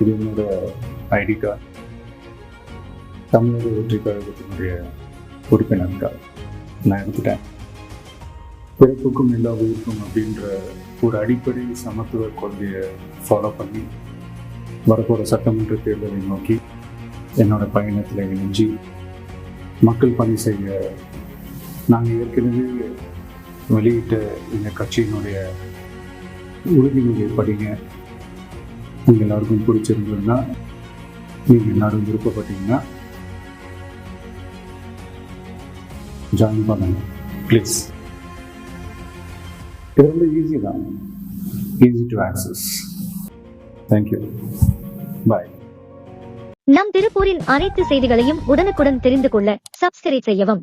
இது என்னோட ID card தமிழக வெற்றி கழகத்தினுடைய உறுப்பினர் கார்டு நான் எடுத்துட்டேன். பிறப்புக்கும் எல்லா உயிருக்கும் அப்படின்ற ஒரு அடிப்படை சமத்துவ கொள்கையை ஃபாலோ பண்ணி வரப்போகிற சட்டமன்ற தேர்தலை நோக்கி என்னோட பயணத்தில் இணைஞ்சு மக்கள் பணி செய்ய நாங்கள் ஏற்கனவே வெளியிட்ட எங்கள் கட்சியினுடைய உறுதிமொழியை படிங்க உங்கள் எல்லாருக்கும் பிடிச்சிருந்ததுன்னா நீங்கள் எல்லாரும் விருப்பப்பட்டீங்கன்னா ஜாயின் பண்ணுங்க. ப்ளீஸ் இது ரொம்ப ஈஸி தான். Easy to access thank you bye நம் திருப்பூரின் அனைத்து செய்திகளையும் உடனுக்குடன் தெரிந்து கொள்ள சப்ஸ்கிரைப் செய்யவும்.